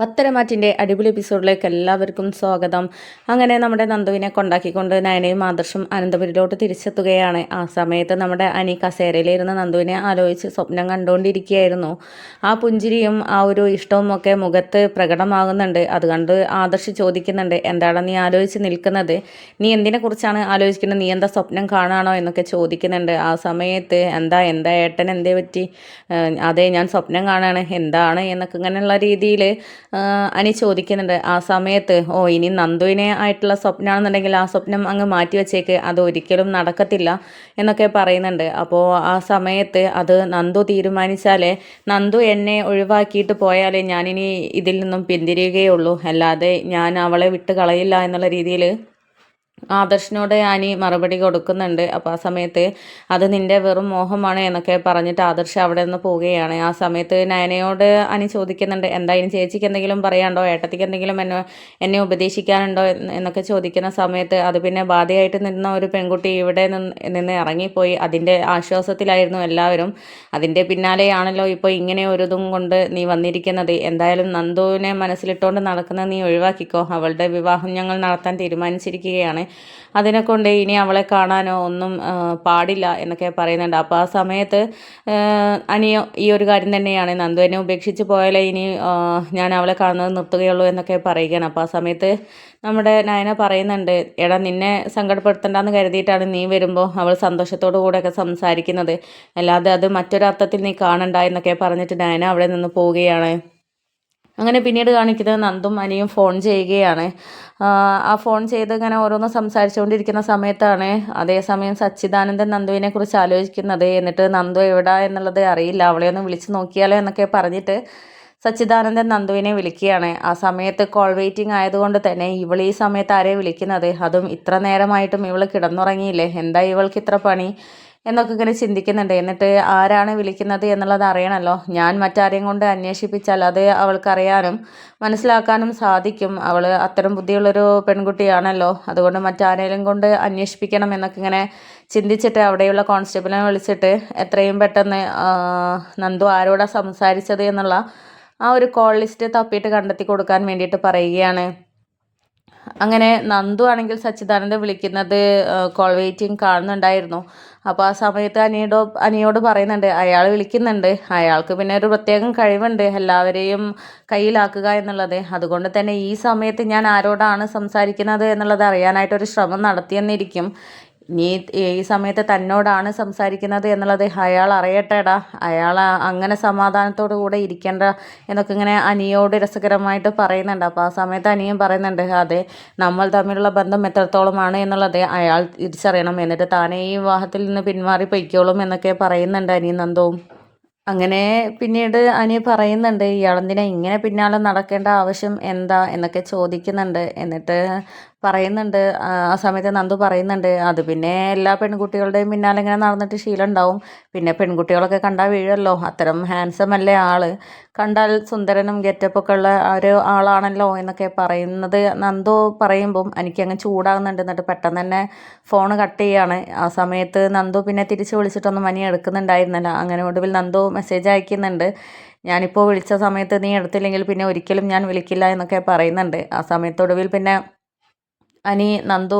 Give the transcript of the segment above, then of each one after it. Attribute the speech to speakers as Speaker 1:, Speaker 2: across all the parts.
Speaker 1: പത്തരമാറ്റിന്റെ അടിപൊളി എപ്പിസോഡിലേക്ക് എല്ലാവർക്കും സ്വാഗതം. അങ്ങനെ നമ്മുടെ നന്ദുവിനെ കൊണ്ടാക്കിക്കൊണ്ട് നയനയും ആദർശം അനന്തപുരിലോട്ട് തിരിച്ചെത്തുകയാണ്. ആ സമയത്ത് നമ്മുടെ അനി കസേരയിലിരുന്ന് നന്ദുവിനെ ആലോചിച്ച് സ്വപ്നം കണ്ടുകൊണ്ടിരിക്കുകയായിരുന്നു ആ പുഞ്ചിരിയും ആ ഒരു ഇഷ്ടവും ഒക്കെ മുഖത്ത് പ്രകടമാകുന്നുണ്ട്. അത് കണ്ട് ആദർശ് ചോദിക്കുന്നുണ്ട് എന്താണ് നീ ആലോചിച്ച് നിൽക്കുന്നത്? നീ എന്തിനെക്കുറിച്ചാണ് ആലോചിക്കുന്നത്? നീ എന്താ സ്വപ്നം കാണാണോ? എന്നൊക്കെ ചോദിക്കുന്നുണ്ട്. ആ സമയത്ത് എന്താ എന്താ ഏട്ടൻ എന്തേ പറ്റി? അതെ ഞാൻ സ്വപ്നം കാണാണ്. എന്താണ്? എന്നൊക്കെ ഇങ്ങനെയുള്ള രീതിയിൽ അനി ചോദിക്കുന്നുണ്ട് ആ സമയത്ത് ഓ ഇനി നന്ദുവിനെ ആയിട്ടുള്ള സ്വപ്നമാണെന്നുണ്ടെങ്കിൽ ആ സ്വപ്നം അങ്ങ് മാറ്റി വെച്ചേക്ക് അത് ഒരിക്കലും നടക്കത്തില്ല എന്നൊക്കെ പറയുന്നുണ്ട്. അപ്പോൾ ആ സമയത്ത് അത് നന്ദു തീരുമാനിച്ചാലേ നന്ദു എന്നെ ഒഴിവാക്കിയിട്ട് പോയാലേ ഞാനിനി ഇതിൽ നിന്നും പിന്തിരിയുകയുള്ളൂ. അല്ലാതെ ഞാൻ അവളെ വിട്ട് കളയില്ല എന്നുള്ള രീതിയിൽ ആദർശിനോട് ആനി മറുപടി കൊടുക്കുന്നുണ്ട്. അപ്പോൾ ആ സമയത്ത് അത് നിന്റെ വെറും മോഹമാണ് എന്നൊക്കെ പറഞ്ഞിട്ട് ആദർശ് അവിടെ നിന്ന് പോവുകയാണ്. ആ സമയത്ത് നയനയോട് അനി ചോദിക്കുന്നുണ്ട് എന്തായാലും ചേച്ചിക്ക് എന്തെങ്കിലും പറയാനുണ്ടോ? ഏട്ടത്തിക്ക് എന്തെങ്കിലും എന്നെ എന്നെ ഉപദേശിക്കാനുണ്ടോ? എന്നൊക്കെ ചോദിക്കുന്ന സമയത്ത് അത് പിന്നെ ബാധയായിട്ട് നിന്ന ഒരു പെൺകുട്ടി ഇവിടെ നിന്ന് നിന്ന് ഇറങ്ങിപ്പോയി. അതിന്റെ ആശ്വാസത്തിലായിരുന്നു എല്ലാവരും. അതിന്റെ പിന്നാലെയാണല്ലോ ഇപ്പോൾ ഇങ്ങനെ ഒരു കൊണ്ട് നീ വന്നിരിക്കുന്നത്. എന്തായാലും നന്ദുവിനെ മനസ്സിലിട്ടുകൊണ്ട് നടക്കുന്നത് നീ ഒഴിവാക്കിക്കോ. അവളുടെ വിവാഹം ഞങ്ങൾ നടത്താൻ തീരുമാനിച്ചിരിക്കുകയാണ്. അതിനെ കൊണ്ട് ഇനി അവളെ കാണാനോ ഒന്നും പാടില്ല എന്നൊക്കെ പറയുന്നുണ്ട്. അപ്പോൾ ആ സമയത്ത് അനിയ ഈ ഒരു കാര്യം തന്നെയാണ്. നന്ദു എന്നെ ഉപേക്ഷിച്ച് പോയാലേ ഇനി ഞാൻ അവളെ കാണുന്നത് നിർത്തുകയുള്ളൂ എന്നൊക്കെ പറയുകയാണ്. അപ്പോൾ ആ സമയത്ത് നമ്മുടെ നയന പറയുന്നുണ്ട് എടാ നിന്നെ സങ്കടപ്പെടുത്തണ്ടെന്ന് കരുതിയിട്ടാണ് നീ വരുമ്പോൾ അവൾ സന്തോഷത്തോടു കൂടെയൊക്കെ സംസാരിക്കുന്നത്. അല്ലാതെ അത് മറ്റൊരർത്ഥത്തിൽ നീ കാണണ്ട എന്നൊക്കെ പറഞ്ഞിട്ട് നയന അവിടെ നിന്ന് പോവുകയാണ്. അങ്ങനെ പിന്നീട് കാണിക്കുന്നത് നന്ദും അനിയും ഫോൺ ചെയ്യുകയാണ്. ആ, ഫോൺ ചെയ്ത് ഇങ്ങനെ ഓരോന്ന് സംസാരിച്ചുകൊണ്ടിരിക്കുന്ന സമയത്താണ് അതേസമയം സച്ചിദാനന്ദൻ നന്ദുവിനെ കുറിച്ച് ആലോചിക്കുന്നത്. എന്നിട്ട് നന്ദു എവിടെ എന്നുള്ളത് അറിയില്ല. അവളെ ഒന്ന് വിളിച്ച് നോക്കിയാലോ എന്നൊക്കെ പറഞ്ഞിട്ട് സച്ചിദാനന്ദൻ നന്ദുവിനെ വിളിക്കുകയാണ്. ആ സമയത്ത് കോൾ വെയിറ്റിംഗ് ആയതുകൊണ്ട് തന്നെ ഇവൾ ഈ സമയത്ത് ആരെ വിളിക്കുന്നത്? അതും ഇത്ര നേരമായിട്ടും ഇവൾ കിടന്നുറങ്ങിയില്ലേ? എന്താ ഇവൾക്ക് ഇത്ര പണി? എന്നൊക്കെ ഇങ്ങനെ ചിന്തിക്കുന്നുണ്ട്. എന്നിട്ട് ആരാണ് വിളിക്കുന്നത് എന്നുള്ളത് അറിയണമല്ലോ ഞാൻ മറ്റാരെയും കൊണ്ട് അന്വേഷിപ്പിച്ചാൽ അത് അവൾക്കറിയാനും മനസ്സിലാക്കാനും സാധിക്കും. അവൾ അത്തരം ബുദ്ധിയുള്ളൊരു പെൺകുട്ടിയാണല്ലോ. അതുകൊണ്ട് മറ്റാരെങ്കിലും കൊണ്ട് അന്വേഷിപ്പിക്കണം എന്നൊക്കെ ഇങ്ങനെ ചിന്തിച്ചിട്ട് അവിടെയുള്ള കോൺസ്റ്റബിളിനെ വിളിച്ചിട്ട് എത്രയും പെട്ടെന്ന് നന്ദു ആരോടാ സംസാരിച്ചത് എന്നുള്ള ആ ഒരു കോൾ ലിസ്റ്റ് തപ്പിയിട്ട് കണ്ടെത്തി കൊടുക്കാൻ വേണ്ടിയിട്ട് പറയുകയാണ്. അങ്ങനെ നന്ദു ആണെങ്കിൽ സച്ചിദാനന്ദ വിളിക്കുന്നത് കോൾ വെയിറ്റിംഗ് കാണുന്നുണ്ടായിരുന്നു. അപ്പോൾ ആ സമയത്ത് അനിയോട് അനിയോട് പറയുന്നുണ്ട് അയാൾ വിളിക്കുന്നുണ്ട്. അയാൾക്ക് പിന്നെ ഒരു പ്രത്യേകം കഴിവുണ്ട്. എല്ലാവരെയും കയ്യിലാക്കുക എന്നുള്ളത്. അതുകൊണ്ട് തന്നെ ഈ സമയത്ത് ഞാൻ ആരോടാണ് സംസാരിക്കുന്നത് എന്നുള്ളത് അറിയാനായിട്ടൊരു ശ്രമം നടത്തിയെന്നിരിക്കും. നീ ഈ സമയത്ത് തന്നോടാണ് സംസാരിക്കുന്നത് എന്നുള്ളത് അയാൾ അറിയട്ടെടാ. അയാൾ അങ്ങനെ സമാധാനത്തോടു കൂടെ ഇരിക്കേണ്ട എന്നൊക്കെ ഇങ്ങനെ അനിയോട് രസകരമായിട്ട് പറയുന്നുണ്ട്. അപ്പോൾ ആ സമയത്ത് അനിയും പറയുന്നുണ്ട് അതെ നമ്മൾ തമ്മിലുള്ള ബന്ധം എത്രത്തോളമാണ് എന്നുള്ളത് അയാൾ തിരിച്ചറിയണം. എന്നിട്ട് താനേ ഈ വിവാഹത്തിൽ നിന്ന് പിന്മാറി പൊയ്ക്കോളും എന്നൊക്കെ പറയുന്നുണ്ട് അനിയൻ നന്ദവും അങ്ങനെ പിന്നീട് അനിയ പറയുന്നുണ്ട് ഇയാളെന്തിനാ ഇങ്ങനെ പിന്നാലെ നടക്കേണ്ട ആവശ്യം? എന്താ? എന്നൊക്കെ ചോദിക്കുന്നുണ്ട്. എന്നിട്ട് പറയുന്നുണ്ട്. ആ സമയത്ത് നന്ദു പറയുന്നുണ്ട്. അത് പിന്നെ എല്ലാ പെൺകുട്ടികളുടെയും പിന്നാലെ ഇങ്ങനെ നടന്നിട്ട് ശീലം ഉണ്ടാവും പിന്നെ പെൺകുട്ടികളൊക്കെ കണ്ടാൽ വീഴല്ലോ. അത്തരം ഹാൻസം അല്ലേ ആൾ? കണ്ടാൽ സുന്ദരനും ഗെറ്റപ്പൊക്കെ ഉള്ള ഒരു ആളാണല്ലോ എന്നൊക്കെ പറയുന്നത് നന്ദു പറയുമ്പം എനിക്കങ്ങ് ചൂടാകുന്നുണ്ട്. എന്നിട്ട് പെട്ടെന്ന് തന്നെ ഫോൺ കട്ട് ചെയ്യാണ്. ആ സമയത്ത് നന്ദു പിന്നെ തിരിച്ച് വിളിച്ചിട്ടൊന്നും മനി എടുക്കുന്നുണ്ടായിരുന്നില്ല. അങ്ങനെ ഒടുവിൽ നന്ദു മെസ്സേജ് അയക്കുന്നുണ്ട്. ഞാനിപ്പോൾ വിളിച്ച സമയത്ത് നീ എടുത്തില്ലെങ്കിൽ പിന്നെ ഒരിക്കലും ഞാൻ വിളിക്കില്ല എന്നൊക്കെ പറയുന്നുണ്ട്. ആ സമയത്തൊടുവിൽ പിന്നെ അനി നന്ദു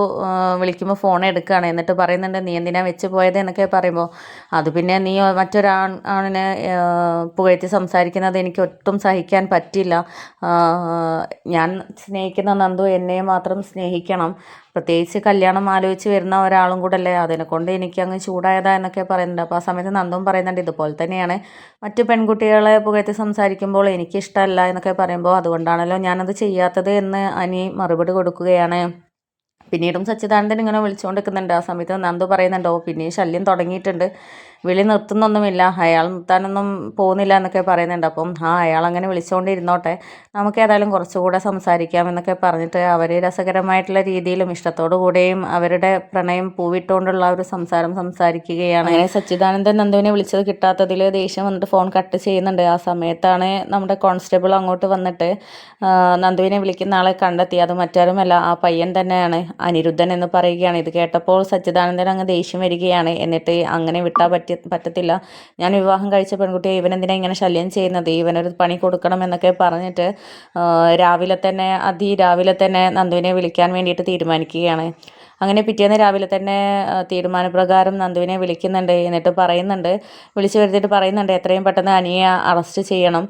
Speaker 1: വിളിക്കുമ്പോൾ ഫോൺ എടുക്കുകയാണ് എന്നിട്ട് പറയുന്നുണ്ട് നീ എന്തിനാ വെച്ച് പോയത്? എന്നൊക്കെ പറയുമ്പോൾ അത് പിന്നെ നീ മറ്റൊരാൺ ആണിനെ പുകഴ്ത്തി സംസാരിക്കുന്നത് എനിക്ക് ഒട്ടും സഹിക്കാൻ പറ്റില്ല. ഞാൻ സ്നേഹിക്കുന്ന നന്ദു എന്നെ മാത്രം സ്നേഹിക്കണം. പ്രത്യേകിച്ച് കല്യാണം ആലോചിച്ച് വരുന്ന ഒരാളും കൂടെ അല്ലേ എനിക്ക് അങ്ങ് ചൂടായതാ എന്നൊക്കെ പറയുന്നുണ്ട്. അപ്പോൾ ആ സമയത്ത് നന്ദും പറയുന്നുണ്ട് ഇതുപോലെ തന്നെയാണ്. മറ്റു പെൺകുട്ടികളെ പുകഴ്ത്തി സംസാരിക്കുമ്പോൾ എനിക്കിഷ്ടമല്ല എന്നൊക്കെ പറയുമ്പോൾ അതുകൊണ്ടാണല്ലോ ഞാനത് ചെയ്യാത്തത് എന്ന് അനി മറുപടി കൊടുക്കുകയാണ്. പിന്നീടും സച്ചിദാനന്ദൻ ഇങ്ങനെ വിളിച്ചുകൊണ്ടിരിക്കുന്നുണ്ട് ആ സമയത്ത് നന്ദു പറയുന്നുണ്ടോ പിന്നെയും ശല്യം തുടങ്ങിയിട്ടുണ്ട്. വിളി നിർത്തുന്നൊന്നുമില്ല. അയാൾ നിർത്താനൊന്നും പോകുന്നില്ല എന്നൊക്കെ പറയുന്നുണ്ട്. അപ്പം ആ അയാൾ അങ്ങനെ വിളിച്ചുകൊണ്ടിരുന്നോട്ടെ നമുക്ക് ഏതായാലും കുറച്ചുകൂടെ സംസാരിക്കാം എന്നൊക്കെ പറഞ്ഞിട്ട് അവർ രസകരമായിട്ടുള്ള രീതിയിലും ഇഷ്ടത്തോടു കൂടെയും അവരുടെ പ്രണയം പൂവിട്ടുകൊണ്ടുള്ള ഒരു സംസാരം സംസാരിക്കുകയാണ്. അങ്ങനെ സച്ചിദാനന്ദൻ നന്ദുവിനെ വിളിച്ചത് കിട്ടാത്തതിൽ ദേഷ്യം വന്നിട്ട് ഫോൺ കട്ട് ചെയ്യുന്നുണ്ട്. ആ സമയത്താണ് നമ്മുടെ കോൺസ്റ്റബിൾ അങ്ങോട്ട് വന്നിട്ട് നന്ദുവിനെ വിളിക്കുന്ന ആളെ കണ്ടെത്തി. അത് മറ്റാരുമല്ല ആ പയ്യൻ തന്നെയാണ്. അനിരുദ്ധൻ എന്ന് പറയുകയാണ്. ഇത് കേട്ടപ്പോൾ സച്ചിദാനന്ദൻ അങ്ങ് ദേഷ്യം വരികയാണ്. എന്നിട്ട് അങ്ങനെ വിട്ടാൽ പറ്റിയ പറ്റി പറ്റത്തില്ല. ഞാൻ വിവാഹം കഴിച്ച പെൺകുട്ടിയെ ഇവനെന്തിനാ ഇങ്ങനെ ശല്യം ചെയ്യുന്നത്? ഇവനൊരു പണി കൊടുക്കണം എന്നൊക്കെ പറഞ്ഞിട്ട് രാവിലെ തന്നെ അതി രാവിലെ തന്നെ നന്ദുവിനെ വിളിക്കാൻ വേണ്ടിയിട്ട് തീരുമാനിക്കുകയാണ്. അങ്ങനെ പിറ്റേന്ന് രാവിലെ തന്നെ തീരുമാനപ്രകാരം നന്ദുവിനെ വിളിക്കുന്നുണ്ട്. എന്നിട്ട് പറയുന്നുണ്ട് വിളിച്ചു വരുത്തിയിട്ട് പറയുന്നുണ്ട് എത്രയും പെട്ടെന്ന് അനിയെ അറസ്റ്റ് ചെയ്യണം.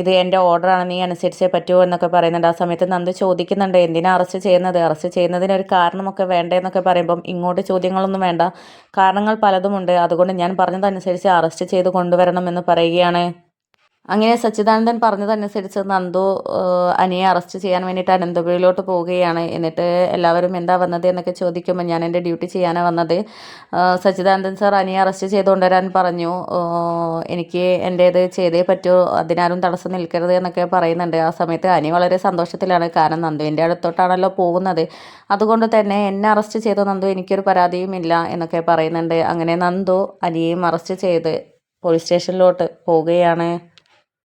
Speaker 1: ഇത് എന്റെ ഓർഡറാണ് നീ അനുസരിച്ചേ പറ്റുമോ എന്നൊക്കെ പറയുന്നുണ്ട്. ആ സമയത്ത് നന്ദു ചോദിക്കുന്നുണ്ട് എന്തിനാണ് അറസ്റ്റ് ചെയ്യുന്നത്? അറസ്റ്റ് ചെയ്യുന്നതിന് ഒരു കാരണമൊക്കെ വേണ്ടേ എന്നൊക്കെ പറയുമ്പം ഇങ്ങോട്ട് ചോദ്യങ്ങളൊന്നും വേണ്ട. കാരണങ്ങൾ പലതുമുണ്ട്. അതുകൊണ്ട് ഞാൻ പറഞ്ഞതനുസരിച്ച് അറസ്റ്റ് ചെയ്ത് കൊണ്ടുവരണമെന്ന് പറയുകയാണ്. അങ്ങനെ സച്ചിദാനന്ദൻ പറഞ്ഞതനുസരിച്ച് നന്ദു അനിയെ അറസ്റ്റ് ചെയ്യാൻ വേണ്ടിയിട്ട് അനന്തപുരയിലോട്ട് പോവുകയാണ്. എന്നിട്ട് എല്ലാവരും എന്താ വന്നത് എന്നൊക്കെ ചോദിക്കുമ്പോൾ ഞാൻ എന്റെ ഡ്യൂട്ടി ചെയ്യാനാണ് വന്നത്. സച്ചിദാനന്ദൻ സാർ അനിയെ അറസ്റ്റ് ചെയ്തുകൊണ്ടുവരാൻ പറഞ്ഞു. എനിക്ക് എന്റേത് ചെയ്തേ പറ്റൂ അതിനാരും തടസ്സം നിൽക്കരുത് എന്നൊക്കെ പറയുന്നുണ്ട്. ആ സമയത്ത് അനി വളരെ സന്തോഷത്തിലാണ്. കാരണം നന്ദുവിന്റെ അടുത്തോട്ടാണല്ലോ പോകുന്നത്. അതുകൊണ്ട് തന്നെ എന്നെ അറസ്റ്റ് ചെയ്ത നന്ദു എനിക്കൊരു പരാതിയും ഇല്ല എന്നൊക്കെ പറയുന്നുണ്ട്. അങ്ങനെ നന്ദു അനിയെയും അറസ്റ്റ് ചെയ്ത് പോലീസ് സ്റ്റേഷനിലോട്ട് പോവുകയാണ്.